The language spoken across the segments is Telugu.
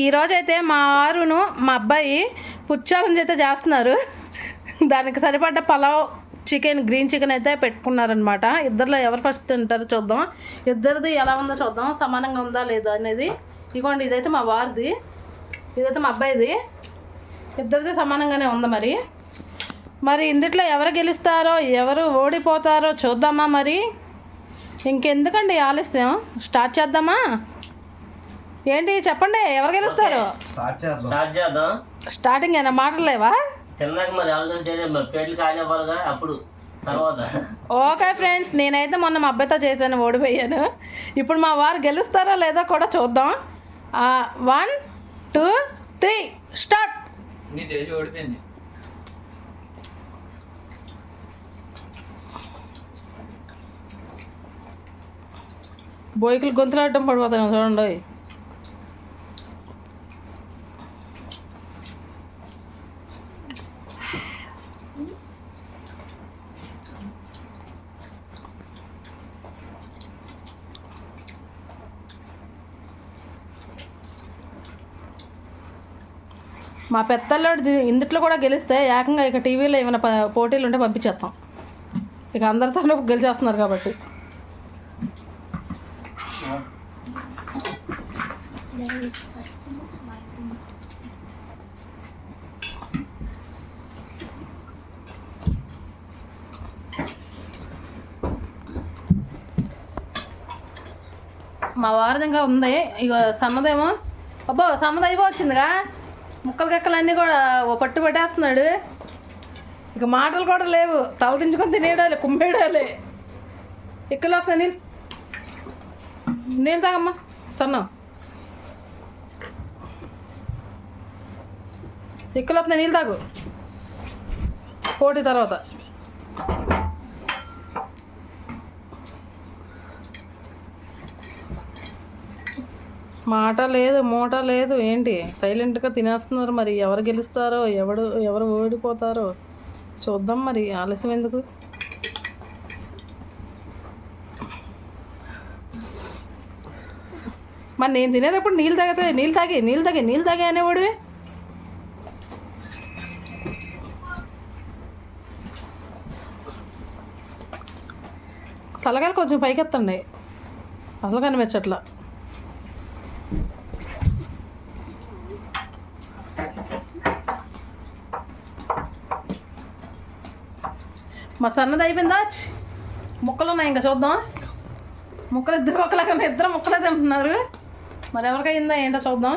ఈరోజు అయితే మా ఆరును మా అబ్బాయి పుచ్చాలని ఛాలెంజ్ అయితే చేస్తున్నారు. దానికి సరిపడ్డ పలావ్ చికెన్ గ్రీన్ చికెన్ అయితే పెట్టుకున్నారనమాట ఇద్దరిలో ఎవరు ఫస్ట్ తింటారో చూద్దాం. ఇద్దరిది ఎలా ఉందో చూద్దాం. సమానంగా ఉందా లేదా అనేది. ఇగోండి ఇదైతే మా వారిది. ఇదైతే మా అబ్బాయిది. ఇద్దరిది సమానంగానే ఉంది మరి. మరి ఇందుట్లో ఎవరు గెలుస్తారో ఎవరు ఓడిపోతారో చూద్దామా మరి. ఇంకెందుకండి ఆలస్యం? స్టార్ట్ చేద్దామా? ఏంటి చెప్పండి ఎవరు గెలుస్తారు? స్టార్ట్ చేద్దాం. స్టార్ట్ చేద్దాం. స్టార్టింగ్ అయినా మాటలు లేవా? తిన్నాక మరి ఆలోచించండి మరి ప్లేట్లు ఖాళీ అవ్వాలిగా అప్పుడు తర్వాత. ఓకే ఫ్రెండ్స్ నేనైతే మొన్న మా అబ్బాయితో చేశాను ఓడిపోయాను. ఇప్పుడు మా వారు గెలుస్తారో లేదో కూడా చూద్దాం. One two three start. నీ ఓడిపోయింది. బోయికలు గొంతులాడటం పడిపోతాను చూడండి. మా పెద్దల్లోడి ఇందుట్లో కూడా గెలిస్తే ఏకంగా ఇక టీవీలో ఏమైనా పోటీలు ఉంటే పంపించేస్తాం. ఇక అందరితో గెలిచేస్తున్నారు కాబట్టి. మా వారదంగా ఉంది. ఇక సన్నదేమో. అబ్బో సన్నది అయిపోవచ్చిందిగా ముక్కలు కక్కలన్నీ కూడా ఓ పట్టు పట్టేస్తున్నాడు. ఇక మాటలు కూడా లేవు. తల దించుకొని తినేయడాలి కుంభేయడాలి ఇక్కడ వస్తా నీళ్ళు. నీళ్ళు తాగమ్మా సన్నం. ఇక్కడ వస్తా నీళ్ళు తాగు. పోటీ తర్వాత. మాట లేదు మూట లేదు. ఏంటి? సైలెంట్గా తినేస్తున్నారు మరి. ఎవరు గెలుస్తారో ఎవడు ఎవరు ఓడిపోతారో చూద్దాం మరి. ఆలస్యం ఎందుకు? మరి నేను తినేటప్పుడు నీళ్ళు తాగితే నీళ్ళు తాగి నీళ్ళు తాగి నీళ్ళు తాగి అనేవాడివి? తలకాయలు కొంచెం పైకెత్తండి. అసలు కనిపించట్లా మా సన్నది అయిపోయిందా ఛ్! ముక్కలు ఉన్నాయి ఇంకా చూద్దాం ముక్కలు ఇద్దరు ఒకలాగా ఇద్దరు ముక్కలే తింటున్నారు మరి ఎవరికి అయిందా ఏంటో చూద్దాం.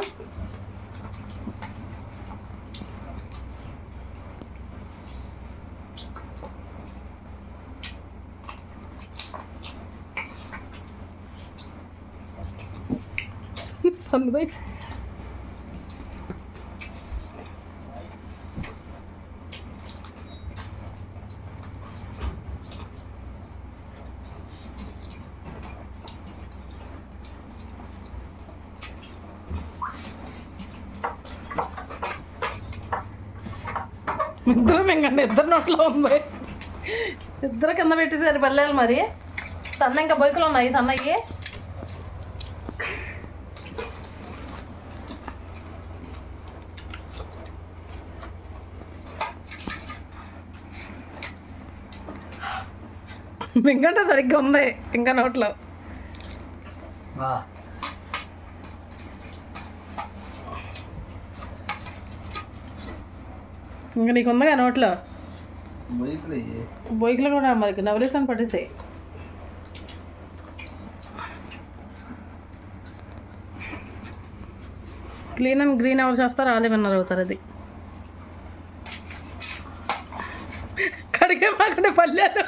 సన్నది ఇద్దరు మింగండి ఇద్దరు నోట్లో ఉంది. ఇద్దరు కింద పెట్టేసారు పల్లెలు మరి. సన్న ఇంకా బొయ్యలు ఉన్నాయి సన్నయ్యి మింగంటే సరిగ్గా ఉంది ఇంకా నోట్లో. ఇంకా నీకు ఉందిగా నోట్లో? బొయ్యలు కూడా మరి నవలేసాను పట్టేసాయి. క్లీన్ అండ్ గ్రీన్ ఎవరు చేస్తారు ఆలే విన్నర్ అవుతారు అది కడిగే మాకండి పల్లెలు.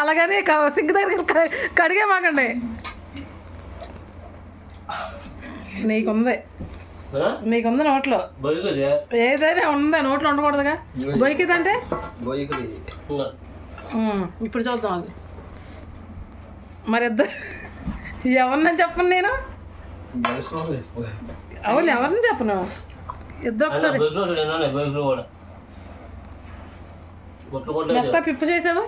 అలాగని సింక్ దగ్గర కడిగే మాకండి. నీకుంది. ఆ? నీకుంది నోట్లో బొయ్యకుది ఏదైనా ఉందా నోట్లో ఉండకూడదుగా ఇంకా ఉమ్, ఇప్పుడు చూద్దాం అది మరి ఇద్దరు ఎవరినని చెప్పను నేను అవును ఎవరిని చెప్పను ఇద్దరు ఒకసారి మెత్త పిప్పు చేసావు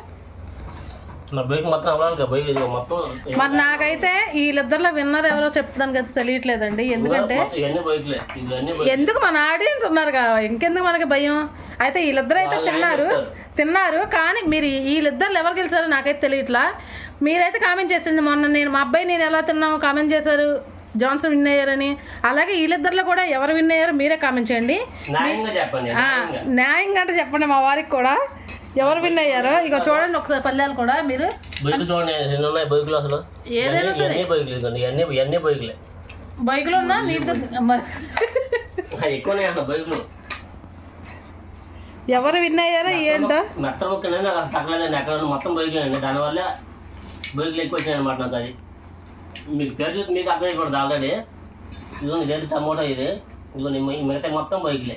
మరి బైక్ మొత్తం అవ్వాలి కదా బైక్ ఇదిగో మొత్తం మరి నాకైతే వీళ్ళిద్దరిలో విన్నర్ ఎవరో చెప్తానికి అయితే తెలియట్లేదండి. ఎందుకంటే మొత్తం ఇవన్నీ బైక్లే. ఇవన్నీ బైక్ ఎందుకు మన ఆడియన్స్ ఉన్నారు కదా ఇంకెందుకు మనకి భయం? అయితే వీళ్ళిద్దరు అయితే తిన్నారు. తిన్నారు. కానీ మీరు వీళ్ళిద్దరు ఎవరు గెలిచారో నాకైతే తెలియట్లా. మీరైతే కామెంట్ చేసింది మొన్న నేను మా అబ్బాయి నేను ఎలా తిన్నామో కామెంట్ చేశారు. జాన్సన్ విన్ అయ్యారని. అలాగే వీళ్ళిద్దరిలో కూడా ఎవరు విన్ అయ్యారో మీరే కామెంట్ చేయండి. న్యాయంగా అంటే చెప్పండి మా వారికి కూడా. ఎవరు విన్ అయ్యారో? ఇక చూడండి ఒకసారి పల్లెలు కూడా మీరు. బైక్ చూడండి ఎన్ని ఉన్నాయి బైకులు అసలు? ఏదైనా ఇవన్నీ- ఇవన్నీ బైకులు ఇదిగోండి ఇవన్నీ ఇవన్నీ బైకులే బైక్లో ఉన్నా ఎక్కువనే అన్న బైకులు ఎవరు విన్ అయ్యారో ఏంటో? మెత్త ముక్కనే నాకు అసలు తగ్గలేదండి ఎక్కడ మొత్తం బైకులు అండి. దానివల్ల బైకులు ఎక్కువ వచ్చినాయి అనమాట నాకు అది. మీకు పేరు చూసి మీకు అర్థమైపోతుంది ఆల్రెడీ. ఇదిగో ఇదేంటి టమోటా ఇది? ఇదిగో మిగతా మొత్తం బైకులే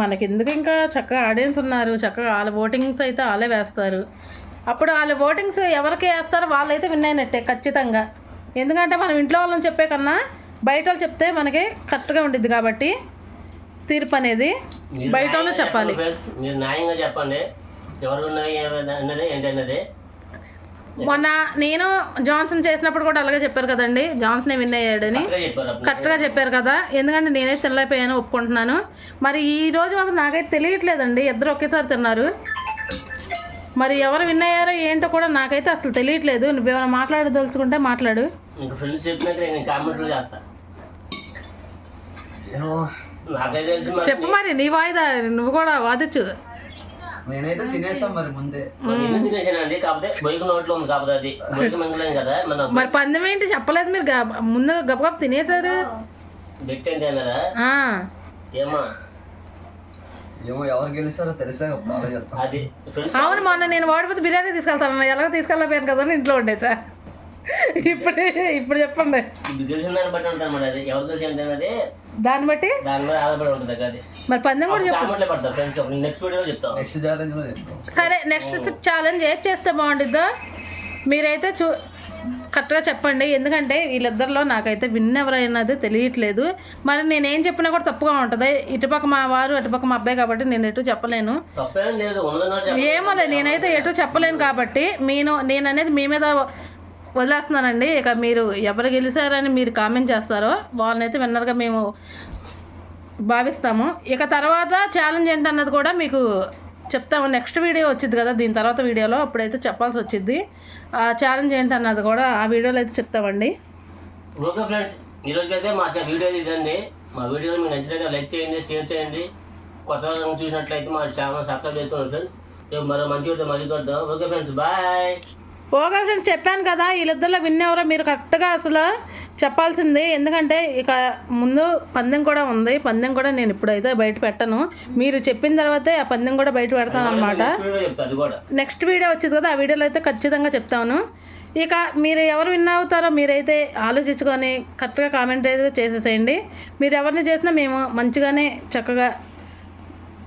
మనకెందుకు ఇంకా చక్కగా ఆడియన్స్ ఉన్నారు. చక్కగా వాళ్ళ ఓటింగ్స్ అయితే వాళ్ళే వేస్తారు. అప్పుడు వాళ్ళ ఓటింగ్స్ ఎవరికి వేస్తారో వాళ్ళైతే విన్ అయినట్టే ఖచ్చితంగా. ఎందుకంటే మనం ఇంట్లో వాళ్ళని చెప్పే కన్నా బయట వాళ్ళు చెప్తే మనకి కరెక్ట్గా ఉండిద్ది కాబట్టి తీర్పు అనేది బయట వాళ్ళు చెప్పాలి. మీరు న్యాయంగా చెప్పండి. ఎవరు ఉన్నాయి అన్నది ఏంటి అన్నది మొన్న నేను జాన్సన్ చేసినప్పుడు కూడా అలాగే చెప్పారు కదండి. జాన్సనే విన్ అయ్యాడని. కరెక్ట్గా చెప్పారు అప్పుడు. కరెక్ట్గా చెప్పారు కదా. ఎందుకంటే నేనైతే తినలేకపోయాను ఒప్పుకుంటున్నాను. మరి ఈ రోజు మాత్రం నాకైతే తెలియట్లేదండి. ఇద్దరు ఒకేసారి తిన్నారు. మరి ఎవరు విన్ అయ్యారో ఏంటో కూడా నాకైతే అసలు తెలియట్లేదు. నువ్వేమైనా మాట్లాడదలుచుకుంటే మాట్లాడు. నేను చెప్పు మరి నీ వాయిదా. నువ్వు కూడా వాదించు నేనైతే తినేసాం మరి ముందే. తినేసానండి? కాకపోతే బైక్ నోట్లో ఉంది కాకపోతే అది. బైక్ మింగలేం కదా మన మరి పందెం ఏంటి చెప్పలేదు మీరు గబ- ముందు గబగబ తినేశారు. బెట్ అన్నదా ఆ, ఏమా ఏమో ఎవరు గెలుస్తారో తెలిసే అది అవును మొన్న నేను వాడిపోతే బిర్యానీ తీసుకెళ్తాను ఎలాగో తీసుకెళ్ళకపోయాను కదా ఇంట్లో ఉండే సార్ ఇప్పుడు ఇప్పుడు చెప్పండి. దాన్ని బట్టి ఉంటుంది మరి అది. ఎవరు గెలిచి అంటే అన్నది దాన్ని బట్టి? దాని మీద ఆధారపడి ఉంటుంది కదా అది. మరి పందెం కూడా ఫ్రెండ్స్ నెక్స్ట్ వీడియోలో చెప్తాం నెక్స్ట్ ఛాలెంజ్లో చెప్తాం. సరే నెక్స్ట్ ఛాలెంజ్ ఏది చేస్తే బాగుంటుందో మీరైతే చూ కరెక్ట్గా చెప్పండి. ఎందుకంటే వీళ్ళిద్దరిలో నాకైతే విన్ ఎవరైనది తెలియట్లేదు. మరి నేనేం చెప్పినా కూడా తప్పుగా ఉంటుంది. ఇటుపక్క మా వారు అటుపక్క మా అబ్బాయి కాబట్టి నేను ఎటు చెప్పలేను. తప్పేం లేదు. నేనైతే ఎటు చెప్పలేను కాబట్టి నేను నేను అనేది మీ మీద వదిలేస్తున్నానండి. ఇక మీరు ఎవరు గెలిచారని మీరు కామెంట్ చేస్తారో వాళ్ళనైతే విన్నర్గా మేము భావిస్తాము. ఇక తర్వాత ఛాలెంజ్ ఏంటన్నది కూడా మీకు చెప్తాము. నెక్స్ట్ వీడియో వచ్చింది కదా దీని తర్వాత వీడియోలో అప్పుడైతే చెప్పాల్సి వచ్చింది. ఆ ఛాలెంజ్ ఏంటన్నది కూడా ఆ వీడియోలో అయితే చెప్తామండి. ఓకే ఫ్రెండ్స్ ఈరోజు అయితే మా వీడియో ఇదండి మా వీడియో మీకు నచ్చినట్లయితే లైక్ చేయండి షేర్ చేయండి. కొత్త చూసినట్లయితే మా ఛానల్ సబ్స్క్రైబ్ చేసుకోండి ఫ్రెండ్స్. రేపు మరో మంచి వీడియో మళ్ళీ కొడతాం okay friends bye. Okay friends చెప్పాను కదా వీళ్ళిద్దరిలో విన్ ఎవరో మీరు కరెక్ట్గా అసలు చెప్పాల్సింది. ఎందుకంటే ఇక ముందు పందెం కూడా ఉంది. పందెం కూడా నేను ఇప్పుడైతే బయట పెట్టను. మీరు చెప్పిన తర్వాతే ఆ పందెం కూడా బయట పెడతాను అనమాట నెక్స్ట్ వీడియో వచ్చింది కదా ఆ వీడియోలో అయితే ఖచ్చితంగా చెప్తాను. ఇక మీరు ఎవరు విన్ అవుతారో మీరైతే ఆలోచించుకొని కరెక్ట్గా కామెంట్ అయితే చేసేసేయండి. మీరు ఎవరిని చేసినా మేము మంచిగానే చక్కగా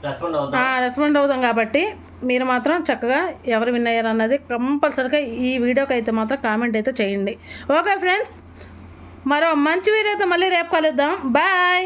రెస్పాండ్ అవుతాం. రెస్పాండ్ అవుతాం కాబట్టి. మీరు మాత్రం చక్కగా ఎవరు విన్ అయ్యారు అన్నది కంపల్సరీగా ఈ వీడియోకి అయితే మాత్రం కామెంట్ అయితే చేయండి. ఓకే ఫ్రెండ్స్ మరో మంచి వీడియోతో మళ్ళీ రేపు కలుద్దాం. బాయ్